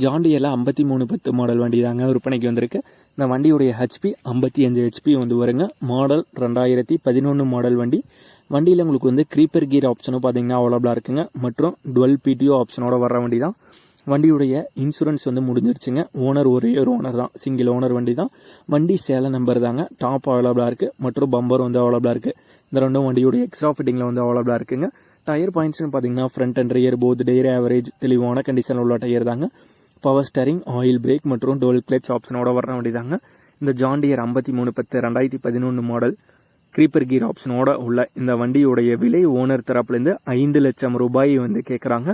ஜாண்டியில் ஐம்பத்தி மூணு பத்து மாடல் வண்டி தாங்க விற்பனைக்கு வந்திருக்கு. இந்த வண்டியுடைய ஹெச்பி ஐம்பத்தி அஞ்சு ஹெச்பி வந்து வருங்க. மாடல் ரெண்டாயிரத்தி பதினொன்று மாடல் வண்டி. வண்டியில் உங்களுக்கு வந்து க்ரீப்பர் கீர் ஆப்ஷனும் பார்த்தீங்கன்னா அவைலபிளாக இருக்குங்க. மற்றும் டுவெல் பிடிஓ ஆப்ஷனோட வர வண்டி தான் வண்டியுடைய இன்சூரன்ஸ் வந்து முடிஞ்சிருச்சுங்க. ஓனர் ஒரே ஒரு ஓனர் தான். சிங்கிள் ஓனர் வண்டி தான் வண்டி சேலை நம்பர் தாங்க. டாப் அவைலபிளாக இருக்குது மற்றும் பம்பர் வந்து அவைலபிளாக இருக்குது இந்த ரெண்டும் வண்டியுடைய எக்ஸ்ட்ரா ஃபிட்டிங்கில் வந்து அவைலபிளாக இருக்குங்க. டயர் பாயிண்ட்ஸ்னு பார்த்தீங்கன்னா front and rear both tyre average தெளிவான கண்டிஷனில் உள்ள டயர் தாங்க. பவர் ஸ்டரிங் ஆயில் பிரேக் மற்றும் டோல் கிளச் ஆப்ஷனோட வர வேண்டியதாங்க இந்த ஜாண்டியர் ஐம்பத்தி மூணு பத்து ரெண்டாயிரத்தி பதினொன்று மாடல் க்ரீப்பர் கீர் ஆப்ஷனோட உள்ள இந்த வண்டியுடைய விலை ஓனர் தரப்புலேருந்து ஐந்து லட்சம் ரூபாய் வந்து கேட்குறாங்க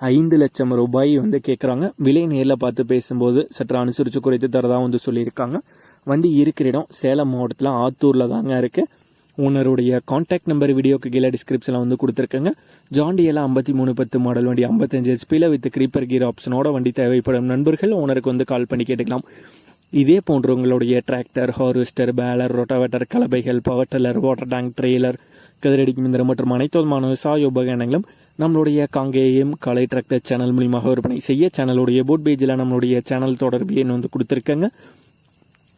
ஐந்து லட்சம் ரூபாய் வந்து கேட்குறாங்க விலை நேரில் பார்த்து பேசும்போது சற்று அனுசரித்து குறைத்து தரதாக வந்து சொல்லியிருக்காங்க. வண்டி இருக்கிற இடம் சேலம் மாவட்டத்தில் ஆத்தூரில் தாங்க இருக்குது ஓனருடைய காண்டாக்ட் நம்பர் வீடியோக்கு கீழே டிஸ்கிரிப்ஷனில் வந்து கொடுத்துருக்கேங்க. ஜாண்டியில் ஐம்பத்தி மூணு பத்து மாடல் வண்டி ஐம்பத்தஞ்சு ஹெச்பியில் வித் க்ரீப்பர் கீர் ஆப்ஷனோட வண்டி தேவைப்படும். நண்பர்கள் ஓனருக்கு வந்து கால் பண்ணி கேட்டுக்கலாம். இதே போன்ற உங்களுடைய tractor harvester baler rotavator கலபைகள் power tiller water tank trailer கதிரடி மிந்திரம் மற்றும் அனைத்து விதமான விவசாய உபகரணங்களும் நம்மளுடைய காங்கேயம் கலை டிராக்டர் சேனல் மூலியமாக விற்பனை செய்ய சேனலுடைய போட் பேஜில் நம்மளுடைய சேனல் தொடர்பு எண் வந்து கொடுத்துருக்கேங்க.